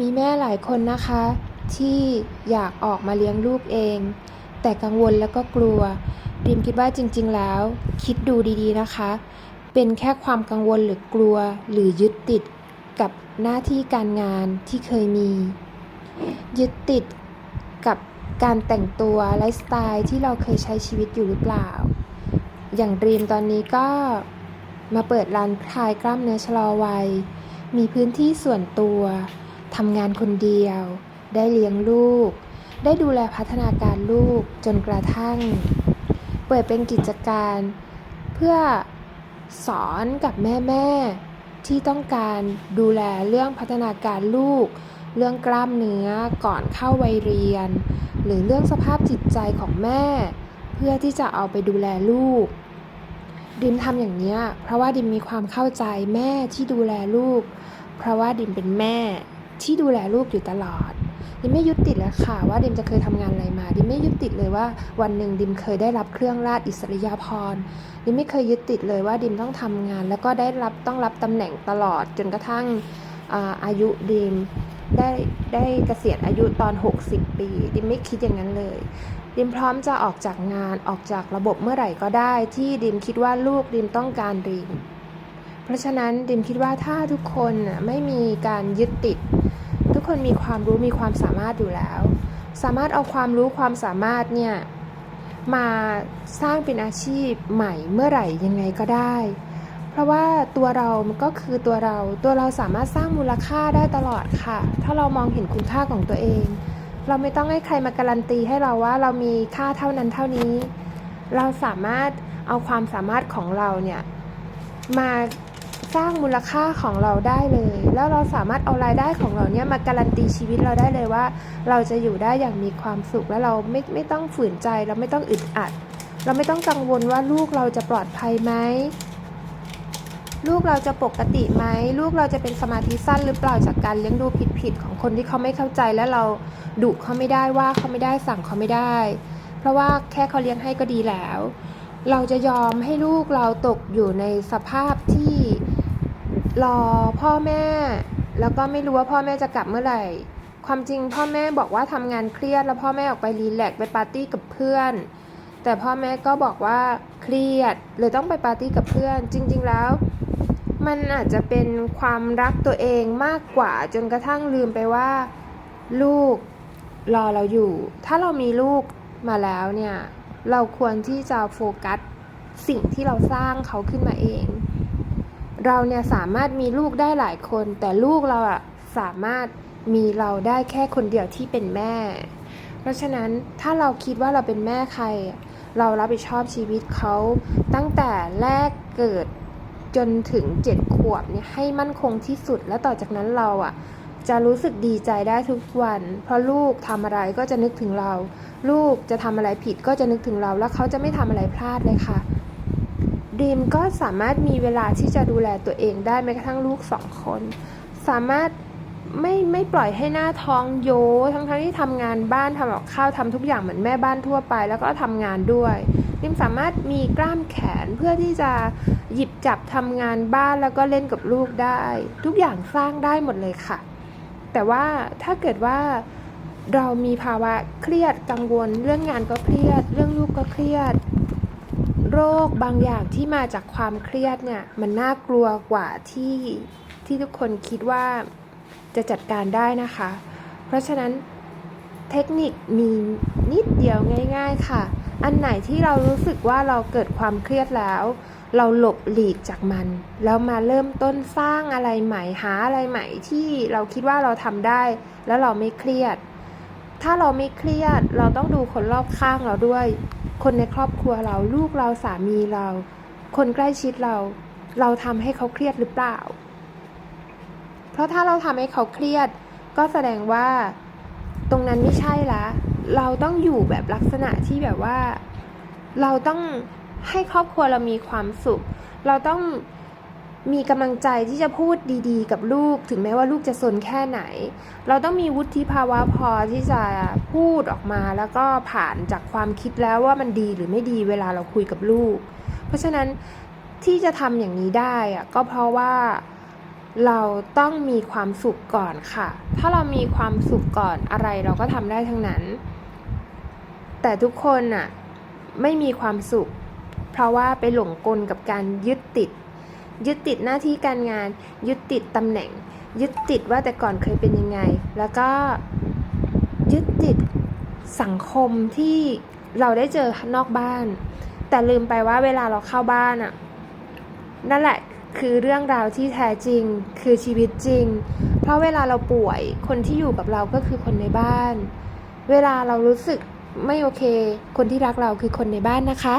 มีแม่หลายคนนะคะ ที่อยากออกมาเลี้ยงลูกเอง แต่กังวลแล้วก็กลัวดิมคิดว่าจริง ๆ แล้ว คิดดูดีๆนะคะ เป็นแค่ความกังวลหรือกลัวหรือยึดติดกับหน้าที่การงานที่เคยมี ยึดติดกับการแต่งตัวไลฟ์สไตล์ที่เราเคยใช้ชีวิตอยู่หรือเปล่า อย่างดรีมตอนนี้ก็มาเปิดร้านคลายกล้ามเนื้อชะลอวัย มีพื้นที่ส่วนตัว ทำงานคนเดียว ได้เลี้ยงลูก ได้ดูแลพัฒนาการลูกจนกระทั่ง เปิดเป็นกิจการเพื่อสอนกับแม่ๆที่ต้องการดูแลเรื่องพัฒนาการลูก เรื่องกล้ามเนื้อก่อนเข้าวัยเรียน หรือเรื่องสภาพจิตใจของแม่ เพื่อที่จะเอาไปดูแลลูก ดิมทำอย่างนี้เพราะว่าดิมมีความเข้าใจแม่ที่ดูแลลูก เพราะว่าดิมเป็นแม่ ที่ดูแลลูกอยู่ตลอด ดิมไม่ยึดติดเลยค่ะ ว่าดิมจะเคยทำงานอะไรมา ดิมไม่ยึดติดเลยว่า วันหนึ่งดิมเคยได้รับเครื่องราชอิสริยาภรณ์ดิมไม่เคยยึดติดเลยว่าดิมต้องทำงาน แล้วก็ได้รับต้องรับตำแหน่งตลอดจนกระทั่งอาอายุดิมได้ได้เกษียณอายุตอน 60 ปี ดิมไม่คิดอย่างนั้นเลย ดิมพร้อมจะออกจากงานออกจากระบบเมื่อไหร่ก็ได้ ที่ดิมคิดว่าลูกดิมต้องการดิม เพราะฉะนั้นดิมคิดว่าถ้าทุกคนไม่มีการยึดติด ทุกคนมีความรู้มีความสามารถอยู่แล้ว สามารถเอาความรู้ความสามารถเนี่ยมาสร้างเป็นอาชีพใหม่เมื่อไหร่ยังไงก็ได้ เพราะว่าตัวเรามันก็คือตัวเรา ตัวเราสามารถสร้างมูลค่าได้ตลอดค่ะ ถ้าเรามองเห็นคุณค่าของตัวเอง เราไม่ต้องให้ใครมาการันตีให้เราว่าเรามีค่าเท่านั้นเท่านี้ เราสามารถเอาความสามารถของเราเนี่ยมา สร้างมูลค่าของเราได้เลย แล้วเราสามารถเอารายได้ของเราเนี่ยมาการันตีชีวิตเราได้เลยว่า เราจะอยู่ได้อย่างมีความสุขและเราไม่ไม่ต้องฝืนใจ เราไม่ต้องอึดอัด เราไม่ต้องกังวลว่าลูกเราจะปลอดภัยไหมลูกเราจะปกติไหมลูกเราจะเป็นสมาธิสั้นหรือเปล่าจากการเลี้ยงดูผิดๆของคนที่เขาไม่เข้าใจและเราดุเขาไม่ได้ว่าเขาไม่ได้สั่งเขาไม่ได้ เพราะว่าแค่เขาเลี้ยงให้ก็ดีแล้ว เราจะยอมให้ลูกเราตกอยู่ในสภาพที่ รอพ่อแม่ แล้วก็ไม่รู้ว่าพ่อแม่จะกลับเมื่อไหร่ ความจริงพ่อแม่บอกว่าทำงานเครียด แล้วพ่อแม่ออกไปรีแลกซ์ไปปาร์ตี้กับเพื่อน แต่พ่อแม่ก็บอกว่าเครียดเลยต้องไปปาร์ตี้กับเพื่อน จริง ๆแล้ว มันอาจจะเป็นความรักตัวเองมากกว่าจนกระทั่งลืมไปว่า ลูกรอเราอยู่ ถ้าเรามีลูกมาแล้วเนี่ย เราควรที่จะโฟกัสสิ่งที่เราสร้างเขาขึ้นมาเอง เราเนี่ยสามารถมีลูกได้หลายคน แต่ลูกเราอะสามารถมีเราได้แค่คนเดียวที่เป็นแม่ เพราะฉะนั้นถ้าเราคิดว่าเราเป็นแม่ใคร เรารับผิดชอบชีวิตเขาตั้งแต่แรกเกิดจนถึงเจ็ดขวบเนี่ยให้มั่นคงที่สุด แล้วต่อจากนั้นเราอะจะรู้สึกดีใจได้ทุกวัน เพราะลูกทำอะไรก็จะนึกถึงเรา ลูกจะทำอะไรผิดก็จะนึกถึงเรา แล้วเขาจะไม่ทำอะไรพลาดเลยค่ะ ดีมก็สามารถมีเวลาที่จะดูแลตัวเองได้แม้กระทั่งลูกสองคน สามารถไม่ไม่ปล่อยให้หน้าท้องโย ทั้งทั้งที่ทำงานบ้านทำกับข้าวทำทุกอย่างเหมือนแม่บ้านทั่วไป แล้วก็ทำงานด้วยดิมสามารถมีกล้ามแขนเพื่อที่จะหยิบจับทำงานบ้านแล้วก็เล่นกับลูกได้ ทุกอย่างสร้างได้หมดเลยค่ะ แต่ว่าถ้าเกิดว่าเรามีภาวะเครียดกังวล เรื่องงานก็เครียด เรื่องลูกก็เครียด โรคบางอย่างที่มาจากความเครียดเนี่ยมันน่ากลัวกว่าที่ที่ทุกคนคิดว่าจะจัดการได้นะคะ เพราะฉะนั้นเทคนิคมีนิดเดียวง่าย ๆค่ะ อันไหนที่เรารู้สึกว่าเราเกิดความเครียดแล้ว เราหลบหลีกจากมัน แล้วมาเริ่มต้นสร้างอะไรใหม่หาอะไรใหม่ที่เราคิดว่าเราทำได้ แล้วเราไม่เครียด ถ้าเราไม่เครียดเราต้องดูคนรอบข้างเราด้วย คนในครอบครัวเราลูกเราสามีเรา คนใกล้ชิดเรา เราทำให้เขาเครียดหรือเปล่า เพราะถ้าเราทำให้เขาเครียด ก็แสดงว่าตรงนั้นไม่ใช่ละ เราต้องอยู่แบบลักษณะที่แบบว่า เราต้องให้ครอบครัวเรามีความสุข เราต้อง มีกำลังใจที่จะพูดดีๆ กับลูก ถึงแม้ว่าลูกจะสนแค่ไหน เราต้องมีวุฒิภาวะพอที่จะพูดออกมาแล้วก็ผ่านจากความคิดแล้วว่ามันดีหรือไม่ดีเวลาเราคุยกับลูก เพราะฉะนั้นที่จะทำอย่างนี้ได้อะก็เพราะว่าเราต้องมีความสุขก่อนค่ะ ถ้าเรามีความสุขก่อนอะไรเราก็ทำได้ทั้งนั้น แต่ทุกคนน่ะไม่มีความสุข เพราะว่าไปหลงกลกับการยึดติด ยึดติดหน้าที่การงาน ยึดติดตำแหน่ง ยึดติดว่าแต่ก่อนเคยเป็นยังไง แล้วก็ยึดติดสังคมที่เราได้เจอนอกบ้าน แต่ลืมไปว่าเวลาเราเข้าบ้านอะนั่นแหละคือเรื่องราวที่แท้จริงคือชีวิตจริง เพราะเวลาเราป่วยคนที่อยู่กับเราก็คือคนในบ้าน เวลาเรารู้สึกไม่โอเค คนที่รักเราคือคนในบ้านนะคะ